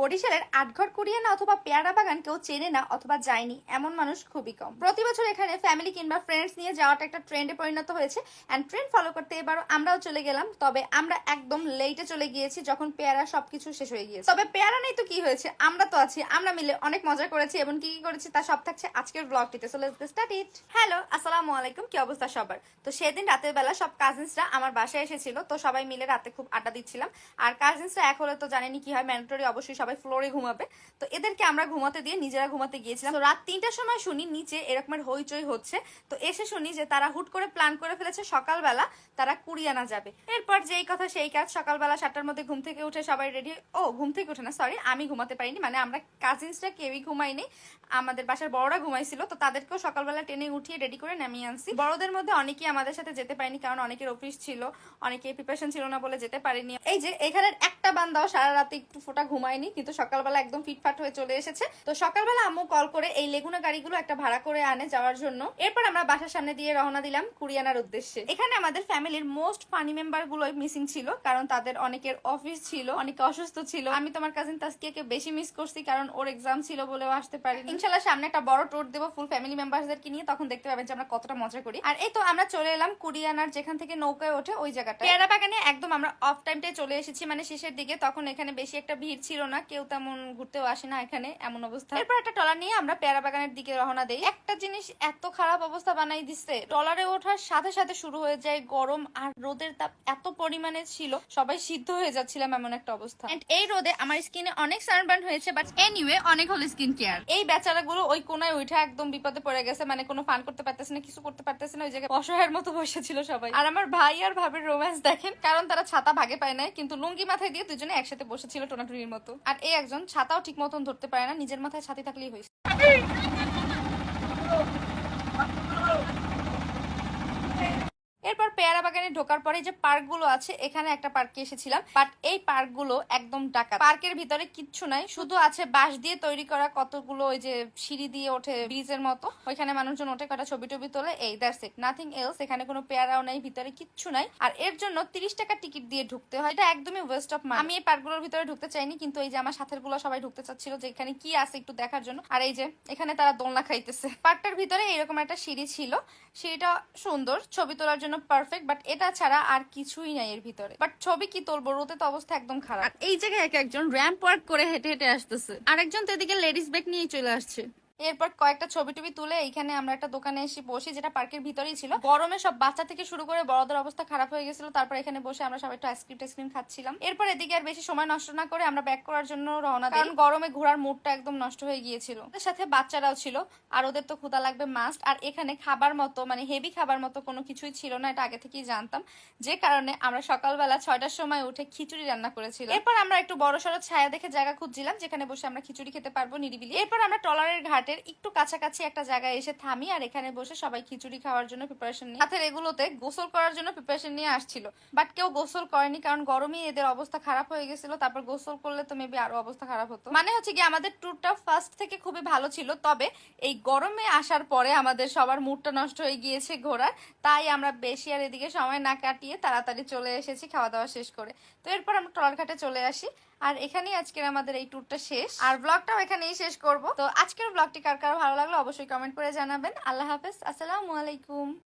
বরিশালের আটঘর কুড়িয়ে অথবা পেয়ারা বাগান কেউ চেনে না অথবা যায়নি, এমন মানুষ খুবই কম। প্রতি বছর এখানে ফ্যামিলি কিংবা ফ্রেন্ডস নিয়ে যাওয়াটা একটা ট্রেন্ডে পরিণত হয়েছে অ্যান্ড ট্রেন্ড ফলো করতে এবারও আমরাও চলে গেলাম, তবে আমরা একদম লেটে চলে গিয়েছি যখন পেয়ারা সবকিছু শেষ হয়ে গিয়েছে। তবে পেয়ারা নেই তো কি হয়েছে? আমরা তো আছি, আমরা মিলে অনেক মজা করেছি এবং কি কি করেছি তা সব থাকছে আজকের ব্লগটিতে so let's start it hello আসসালামু আলাইকুম, কি অবস্থা সবার? তো সেদিন রাতের বেলা সব কাজিনসরা আমার বাসায় এসেছিল, তো সবাই মিলে রাতে খুব আড্ডা দিচ্ছিলাম। আর কাজিনসরা এক হলে তো জানেনি কি হয় ম্যান্ডেটরি অবশ্যই ফ্লোরে ঘুমাবে। তো এদেরকে আমরা ঘুমাতে দিয়ে নিজেরা ঘুমাতে গিয়েছিলাম। তো রাত তিনটার সময় শুনি নিচে এরকমের হইচই হচ্ছে। তো এসে শুনি যে তারা হুট করে প্ল্যান করে ফেলেছে সকালবেলা তারা কুড়িয়ানা যাবে। এরপর যেই কথা সেই কাজ সকালবেলা সাতটার মধ্যে ঘুম থেকে উঠে সবাই রেডি ও, ঘুম থেকে উঠে না সরি আমি ঘুমাতে পারিনি। মানে আমরা কাজিনসরা কেউই ঘুমাইনি। আমাদের বাসার বড়রা ঘুমাইছিল। তো তাদেরকেও সকালবেলা টেনে উঠিয়ে রেডি করে নামিয়ে আনছি। বড়দের মধ্যে অনেকেই আমাদের সাথে যেতে পারেনি, কারণ অনেকের অফিস ছিল। অনেকে প্রিপারেশন ছিল না বলে যেতে পারেনি। এই যে, এখানের একটা বান্দাও সারা রাতে একটু ফোটা ঘুমায়নি কিন্তু সকালবেলা একদম ফিটফাট হয়ে চলে এসেছে। তো সকালবেলা আম্মু কল করে এই লেগুনা গাড়িগুলো একটা ভাড়া করে আনে যাওয়ার জন্য। এরপর আমরা বাসার সামনে দিয়ে রওনা দিলাম কুরিয়ানার উদ্দেশ্যে। এখানে আমাদের ফ্যামিলির মোস্ট ফানি মেম্বার গুলোই মিসিং ছিল, কারণ তাদের অনেকের অফিস ছিল, অনেকে অসুস্থ ছিল। আমি তোমার কাজিন তাস্কিয়াকে বেশি মিস করছি, কারণ ওর এক্সাম ছিল বলেও আসতে পারি ইনশাল্লাহ সামনে একটা বড় ট্যুর দেবো ফুল ফ্যামিলি মেম্বারদেরকে নিয়ে, তখন দেখতে পাবেন যে আমরা কতটা মজা করি। আর এই তো আমরা চলে এলাম কুরিয়ানার যেখান থেকে নৌকায় ওঠে ওই জায়গাটা পেয়ারা বাগানে একদম আমরা অফ টাইমটাই চলে এসেছি মানে শেষের দিকে, তখন এখানে বেশি একটা ভিড় ছিল না। কেউ তেমন ঘুরতেও আসে না এখানে এমন অবস্থা। এরপর একটা টলার নিয়ে আমরা পেয়ারা বাগানের দিকে রওনা দেই। একটা জিনিস এত খারাপ অবস্থা বানাই দিচ্ছে টলারে ওঠার সাথে সাথে শুরু হয়ে যায় গরম আর রোদের তাপ এত পরিমাণে ছিল সবাই সিদ্ধ হয়ে যাচ্ছিলাম এমন একটা অবস্থা। এই রোদে আমার স্কিনে অনেক সানবার্ন হয়েছে বাট এনিওয়ে অনেক হলো স্কিন কেয়ার। এই বেচারাগুলো ওই কোনায় উঠে একদম বিপদে পড়ে গেছে মানে কোনো ফান করতে পারতেছে না কিছু করতে পারতেছে না ওই জায়গায় অসহায়ের মতো বসে ছিল সবাই। আর আমার ভাই আর ভাবের রোম্যান্স দেখেন কারণ তারা ছাতা ভাগে পায় না কিন্তু লুঙ্গি মাথায় দিয়ে দুজনে একসাথে বসেছিল টোনাটুনির মতো। আর এই একজন ছাতাও ঠিক মতন ধরতে পারে না নিজের মাথায় ছাতি থাকলেই হয়েছে এরপর পেয়ারা বাগানে ঢোকার পরে যে পার্কগুলো আছে, এখানে একটা পার্কে এসেছিলাম। বাট এই পার্কগুলো একদম ডাকা পার্কের ভিতরে কিচ্ছু নাই, শুধু আছে বাঁশ দিয়ে তৈরি করা কতগুলো ওই যে সিঁড়ি দিয়ে ওঠে ব্রিজের মতো। ওইখানে মানুষজন ওঠে কটা ছবি টবি তোলে, এই দ্যাটস ইট নাথিং এলস এখানে কোনো পেয়ারাও নাই, ভিতরে কিচ্ছু নাই। আর এর জন্য তিরিশ টাকা টিকিট দিয়ে ঢুকতে হয়, এটা একদমই ওয়েস্ট অফ মানি আমি এই পার্কগুলোর ভিতরে ঢুকতে চাইনি, কিন্তু এই যে আমার সাথেরগুলো সবাই ঢুকতে চাচ্ছিল যে এখানে কি আছে একটু দেখার জন্য। আর এই যে এখানে তারা দোলনা খাইতেছে। পার্কটার ভিতরে এরকম একটা সিঁড়ি ছিল। সিঁড়িটা সুন্দর, ছবি তোলার জন্য পারফেক্ট বাট এটা ছাড়া আর কিছুই নাই এর ভিতরে। বাট ছবি কি তুলবো? রোদে তো অবস্থা একদম খারাপ। এই জায়গায় এক একজন র্যাম্প ওয়ার্ক করে হেঁটে হেঁটে আসতেছে। আরেকজন তো এদিকে লেডিস ব্যাগ নিয়ে চলে আসছে। এরপর কয়েকটা ছবি টবি তুলে এইখানে আমরা একটা দোকানে এসে বসি, যেটা পার্কের ভিতরেই ছিল। গরমে সব বাচ্চা থেকে শুরু করে বড়দের অবস্থা খারাপ হয়ে গেছিল। তারপর এখানে বসে আমরা সবাই একটু আইসক্রিম টাইসক্রিম খাচ্ছিলাম। এরপর এদিকে আর বেশি সময় নষ্ট না করে আমরা ব্যাক করার জন্য রওনা কারণ গরমে ঘোরার মুডটা একদম নষ্ট হয়ে গিয়েছিল। ওদের সাথে বাচ্চারাও ছিল, আর ওদের তো ক্ষুদা লাগবে মাস্ট আর এখানে খাবার মতো মানে হেভি খাবার মতো কোনো কিছুই ছিল না, এটা আগে থেকেই জানতাম। যে কারণে আমরা সকালবেলা ছয়টার সময় উঠে খিচুড়ি রান্না করেছিলাম। এরপর আমরা একটু বড় সড়ো ছায়া দেখে জায়গা খুঁজছিলাম, যেখানে বসে আমরা খিচুড়ি খেতে পারব নিরিবিলি। এরপর আমরা টলারের ঘাটের একটু কাছাকাছি একটা জায়গায় এসে থামি আর এখানে বসে সবাই খিচুড়ি খাওয়ার জন্য প্রিপারেশন নিয়ে হাতের এগুলোতে গোসল করার জন্য প্রিপারেশন নিয়ে আসছিল। বাট কেউ গোসল করেনি কারণ গরমে এদের অবস্থা খারাপ হয়ে গেছিল, তারপর গোসল করলে তো মেবি আরও অবস্থা খারাপ হতো। মানে হচ্ছে কি আমাদের ট্যুরটা ফার্স্ট থেকে খুবই ভালো ছিল, তবে এই গরমে আসার পরে আমাদের সবার মুডটা নষ্ট হয়ে গিয়েছে ঘোরার, তাই আমরা বেশি আর এদিকে সময় না কাটিয়ে তাড়াতাড়ি চলে এসেছি, খাওয়া দাওয়া শেষ করে। তো এরপর আমরা টলার ঘাটে চলে আসি। আর এখানেই আজকের আমাদের এই ট্যুরটা শেষ। আর ব্লগটাও এখানেই শেষ করব। তো আজকের ব্লগটি কার কার ভালো লাগল অবশ্যই কমেন্ট করে জানাবেন। আল্লাহ হাফেজ, আসসালামু আলাইকুম।